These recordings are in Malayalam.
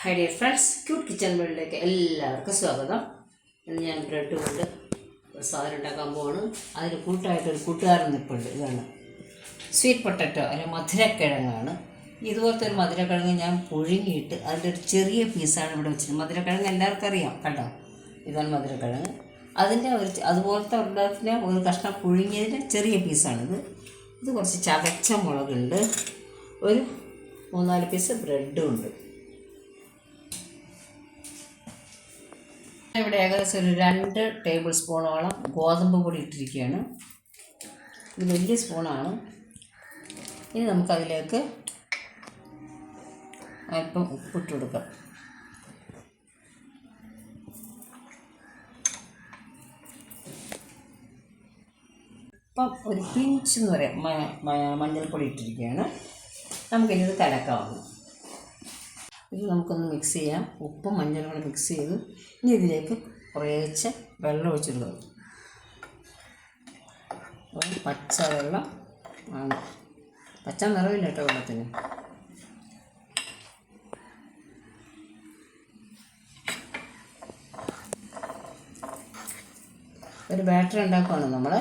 Hi dear friends cute kitchen വേൾഡിലേക്ക് എല്ലാവർക്കും സ്വാഗതം. ഇന്ന് ഞാൻ ബ്രെഡ് കൊണ്ട് സാധനം ഉണ്ടാക്കാൻ പോവാണ്. അതിന് കൂട്ടായിട്ടൊരു കൂട്ടുകാരൻ നിൽപ്പുണ്ട് ഇതാണ് സ്വീറ്റ് പൊട്ടറ്റോ അല്ലെങ്കിൽ മധുരക്കിഴങ്ങാണ്. ഇതുപോലത്തെ ഒരു മധുരക്കിഴങ്ങ് ഞാൻ പുഴുങ്ങിയിട്ട് അതിന്റെ ഒരു ചെറിയ പീസാണ് ഇവിടെ വെച്ചിട്ട് മധുരക്കിഴങ്ങ് എല്ലാവർക്കും അറിയാം കേട്ടോ? ഇതാണ് മധുരക്കിഴങ്ങ്. അതിന്റെ ഒരു അതുപോലത്തെ ഉണ്ടാക്കിന്റെ ഒരു കഷ്ണം പുഴുങ്ങിയതിന്റെ ചെറിയ പീസാണിത് ഇത് കുറച്ച് ചതച്ച മുളകുണ്ട്. ഒരു മൂന്നാൽ പീസ് ബ്രെഡും ഉണ്ട്. ഇവിടെ ഏകദേശം ഒരു രണ്ട് ടേബിൾ സ്പൂണോളം ഗോതമ്പ് പൊടി ഇട്ടിരിക്കുകയാണ്. ഇത് വലിയ സ്പൂണാണ്. ഇനി നമുക്കതിലേക്ക് അല്പം ഉപ്പിട്ട് കൊടുക്കാം. ഇപ്പം ഒരു പിഞ്ച് എന്ന് പറയാം മഞ്ഞൾപ്പൊടി ഇട്ടിരിക്കുകയാണ്. നമുക്കിനി ഇത് കലക്കാവുന്നു. ഇത് നമുക്കൊന്ന് മിക്സ് ചെയ്യാം. ഉപ്പും മഞ്ഞളും കൂടെ മിക്സ് ചെയ്ത് ഇനി ഇതിലേക്ക് കുറേശ്ശെ വെള്ളം ഒഴിച്ചിട്ട് തുടങ്ങും പച്ച വെള്ളം ആണ്. പച്ച നിറവില്ല കേട്ടോ വെള്ളത്തിന്. ഒരു ബാറ്ററി ഉണ്ടാക്കുവാണ് നമ്മൾ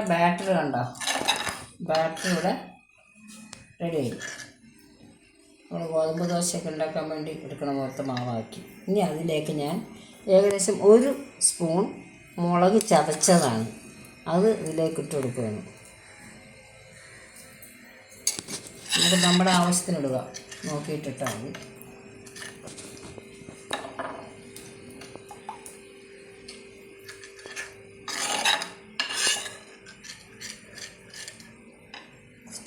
ഇവിടെ ബാറ്ററി കണ്ടോ? ബാറ്ററി ഇവിടെ റെഡി ആയി. നമ്മൾ ഗോതമ്പ് ദോശയൊക്കെ ഉണ്ടാക്കാൻ വേണ്ടി എടുക്കണ പോലത്തെ മാവാക്കി. ഇനി അതിലേക്ക് ഞാൻ ഏകദേശം ഒരു സ്പൂൺ മുളക് ചതച്ചതാണ്. അത് ഇതിലേക്ക് ഇട്ട് കൊടുക്കുകയാണ്. നമുക്ക് നമ്മുടെ ആവശ്യത്തിന് ഇടുക നോക്കിയിട്ടിട്ടാൽ മതി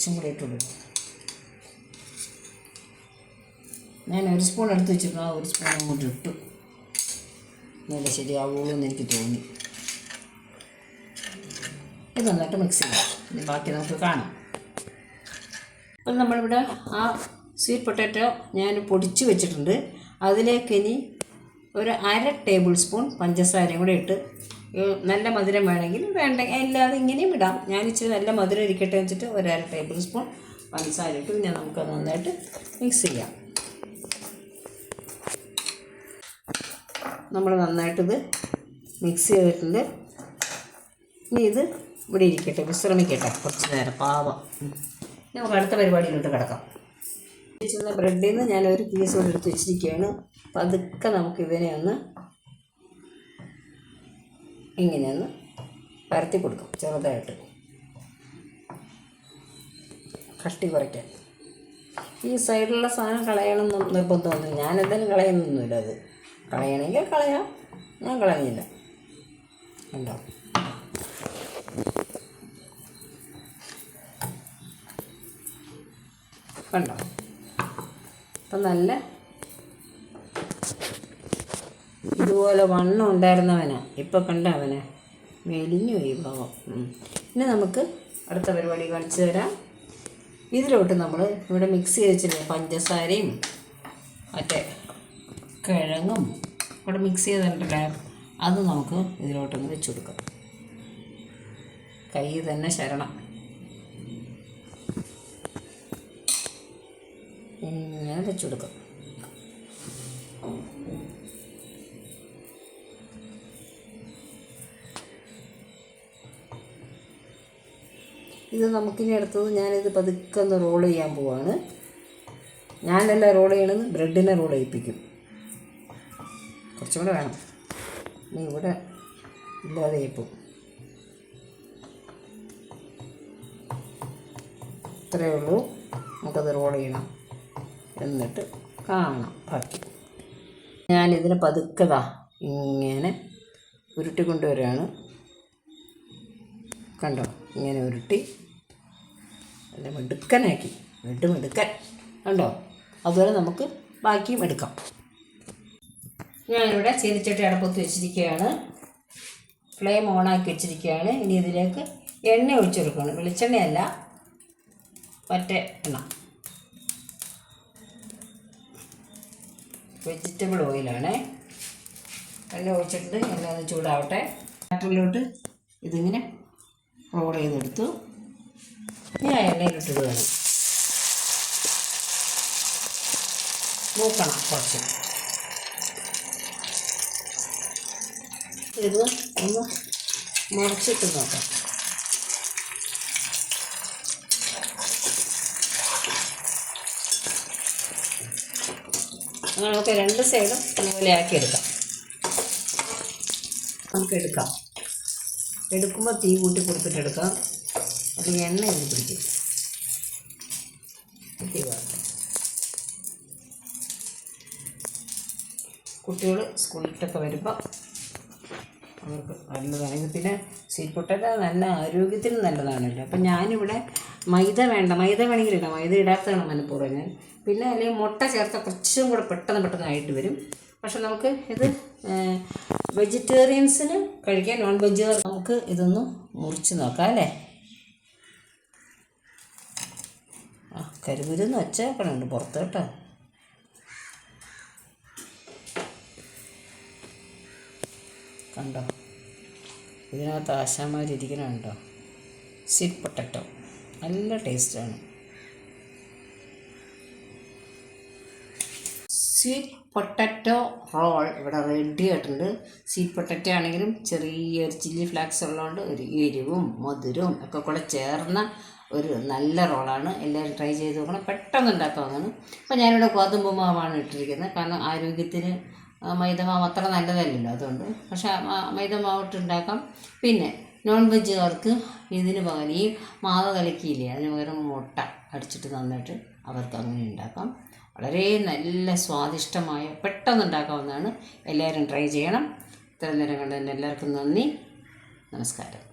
കുറച്ചും കൂടി ഞാൻ ഒരു സ്പൂൺ എടുത്ത് വെച്ചിരുന്നു. ആ ഒരു സ്പൂൺ അങ്ങോട്ട് ഇട്ടു. നല്ല ശരിയാവുള്ളൂ എന്ന് എനിക്ക് തോന്നി. ഇത് നന്നായിട്ട് മിക്സ് ചെയ്യാം ഇനി ബാക്കി നമുക്ക് കാണാം. അപ്പം നമ്മളിവിടെ ആ സ്വീറ്റ് പൊട്ടാറ്റോ ഞാൻ പൊടിച്ച് വെച്ചിട്ടുണ്ട്. അതിലേക്ക് ഇനി ഒരു അര ടേബിൾ സ്പൂൺ പഞ്ചസാരയും കൂടെ ഇട്ട് നല്ല മധുരം വേണമെങ്കിൽ വേണ്ട. അല്ലാതെ ഇങ്ങനെയും ഇടാം. ഞാൻ ഇച്ചിരി നല്ല മധുരം ഇരിക്കട്ടെ വെച്ചിട്ട് ഒരര ടേബിൾ സ്പൂൺ പഞ്ചസാര ഇട്ട്. പിന്നെ നമുക്ക് നന്നായിട്ട് മിക്സ് ചെയ്യാം. നമ്മൾ നന്നായിട്ടിത് മിക്സ് ചെയ്തിട്ടുണ്ട്. ഇനി ഇത് ഇവിടെ ഇരിക്കട്ടെ. വിശ്രമിക്കട്ടെ. കുറച്ച് നേരം. പാവം. നമുക്ക് അടുത്ത പരിപാടിയിലോട്ട് കിടക്കാം. ബ്രെഡിൽ നിന്ന് ഞാൻ ഒരു പീസ് കൂടെ എടുത്ത് വെച്ചിരിക്കുകയാണ്. പതുക്കെ നമുക്ക് നമുക്കിതിനെ ഒന്ന് ഇങ്ങനെ ഒന്ന് പരത്തി കൊടുക്കും ചെറുതായിട്ട്. കട്ടി കുറയ്ക്കാൻ. ഈ സൈഡിലുള്ള സാധനം കളയണം എന്ന് നിർബന്ധമൊന്നും ഞാൻ എന്തായാലും കളയുന്നൊന്നുമില്ല അത്. കളയണമെങ്കിൽ കളയാം ഞാൻ കളഞ്ഞില്ല ഉണ്ടോ കണ്ടോ? അപ്പം നല്ല ഇതുപോലെ വണ്ണം ഉണ്ടായിരുന്നവനാ. ഇപ്പം കണ്ട അവനെ. മെലിഞ്ഞു ഈ ഭാവം പിന്നെ നമുക്ക് അടുത്ത പരിപാടി കാണിച്ചു തരാം. ഇതിലോട്ട് നമ്മൾ ഇവിടെ മിക്സ് ചെയ്ത് വെച്ചിട്ടുണ്ട് പഞ്ചസാരയും മറ്റേ കിഴങ്ങും ഇവിടെ മിക്സ് ചെയ്തിട്ടുണ്ടല്ലേ അത് നമുക്ക് ഇതിലോട്ടൊന്ന് വെച്ച് കൊടുക്കാം. കൈ തന്നെ ശരണം. ഇങ്ങനെ വെച്ച് കൊടുക്കാം. ഇത് നമുക്കിനി അടുത്തത് ഞാനിത് പതുക്കെ ഒന്ന് റോൾ ചെയ്യാൻ പോവാണ്. ഞാനല്ല റോൾ ചെയ്യണത് ബ്രെഡിനെ റോൾ ചെയ്യിപ്പിക്കും. കുറച്ചും കൂടെ വേണം. ഇനി ഇവിടെ ഇല്ലാതെ ഇപ്പം ഇത്രയേ ഉള്ളൂ. നമുക്കത് റോൾ ചെയ്യണം. എന്നിട്ട് കാണാം. ബാക്കി. ഞാനിതിനെ പതുക്കതാ ഇങ്ങനെ ഉരുട്ടി കൊണ്ടുവരികയാണ് കണ്ടോ? ഇങ്ങനെ ഉരുട്ടി. നല്ല മിടുക്കനാക്കി. വീണ്ടും മിടുക്കൻ. കണ്ടോ? അതുപോലെ നമുക്ക് ബാക്കിയും എടുക്കാം. ഞാനിവിടെ ചീനിച്ചട്ടി അടപ്പത്ത് വെച്ചിരിക്കുകയാണ്. ഫ്ലെയിം ഓണാക്കി വെച്ചിരിക്കുകയാണ്. ഇനി ഇതിലേക്ക് എണ്ണ ഒഴിച്ചു കൊടുക്കണം വെളിച്ചെണ്ണയല്ല മറ്റേ എണ്ണ. വെജിറ്റബിൾ ഓയിലാണ് എണ്ണ ഒഴിച്ചിട്ടുണ്ട്. എണ്ണ ഒന്ന് ചൂടാവട്ടെ. ബാറ്ററിലോട്ട് ഇതിങ്ങനെ റോൾ ചെയ്തെടുത്തു. ഞാൻ എണ്ണയിലിട്ടത് വേണം മൂക്കണം കുറച്ച്. ഇത് ഒന്ന് മുറിച്ചിട്ട് നോക്കാം. നമുക്ക് രണ്ട് സൈഡും അതുപോലെ ആക്കിയെടുക്കാം നമുക്ക് എടുക്കാം. എടുക്കുമ്പോൾ തീ കൂട്ടി കൊടുത്തിട്ട് എടുക്കാം. അല്ലെങ്കിൽ എണ്ണ ഇതിൽ പിടിക്കും. കുട്ടികൾ സ്കൂളിലൊക്കെ വരുമ്പോൾ അവർക്ക് നല്ലതാണ്. ഇത് പിന്നെ സ്വീറ്റ് പൊട്ടറ്റോ നല്ല ആരോഗ്യത്തിന് നല്ലതാണല്ലോ. അപ്പം ഞാനിവിടെ മൈദ വേണ്ട. മൈദ വേണമെങ്കിൽ ഇടാം. മൈദ ഇടാത്തതാണ് മനഃപൂർവം ഞാൻ. പിന്നെ അല്ലെങ്കിൽ മുട്ട ചേർത്ത കുറച്ചും കൂടെ പെട്ടെന്ന് പെട്ടെന്ന് ആയിട്ട് വരും. പക്ഷെ നമുക്ക് ഇത് വെജിറ്റേറിയൻസിന് കഴിക്കാൻ നോൺ വെജിറ്റേറിയൻ നമുക്ക് ഇതൊന്ന് മുറിച്ച് നോക്കാം അല്ലേ? ആ കരുകുരുന്ന് വെച്ചേക്കണുണ്ട് പുറത്ത് കേട്ടോ. കണ്ടോ? ഇതിനകത്ത് ആശാമാരിരിക്കണുണ്ടോ സ്വീറ്റ് പൊട്ടറ്റോ നല്ല ടേസ്റ്റാണ് സ്വീറ്റ് പൊട്ടറ്റോ റോൾ ഇവിടെ റെഡി ആയിട്ടുണ്ട് സ്വീറ്റ് പൊട്ടറ്റോ ആണെങ്കിലും ചെറിയൊരു ചില്ലി ഫ്ലാക്സ് ഉള്ളതുകൊണ്ട് ഒരു എരിവും മധുരവും ഒക്കെ കൂടെ ചേർന്ന ഒരു നല്ല റോളാണ്. എല്ലാവരും ട്രൈ ചെയ്ത് നോക്കണം. പെട്ടെന്ന് ഉണ്ടാക്കാവുന്നതാണ്. അപ്പോൾ ഞാനിവിടെ ഗോതമ്പ് മാവാണ് ഇട്ടിരിക്കുന്നത്. കാരണം ആരോഗ്യത്തിന് ആ, മൈദ മാവ് അത്ര നല്ലതല്ലല്ലോ അതുകൊണ്ട്. പക്ഷേ മൈദ മാവ് ഉണ്ടാക്കാം. പിന്നെ നോൺ വെജുകാർക്ക് ഇതിന് പകരം ഈ മാവ് കലക്കിയില്ലേ അതിന് പകരം മുട്ട അടിച്ചിട്ട് നന്നായിട്ട് അവർക്ക് അങ്ങനെ ഉണ്ടാക്കാം. വളരെ നല്ല സ്വാദിഷ്ടമായ പെട്ടെന്ന് ഉണ്ടാക്കാവുന്നതാണ്. എല്ലാവരും ട്രൈ ചെയ്യണം. ഇത്ര നേരം കണ്ടതിന് എല്ലാവർക്കും നന്ദി. നമസ്കാരം.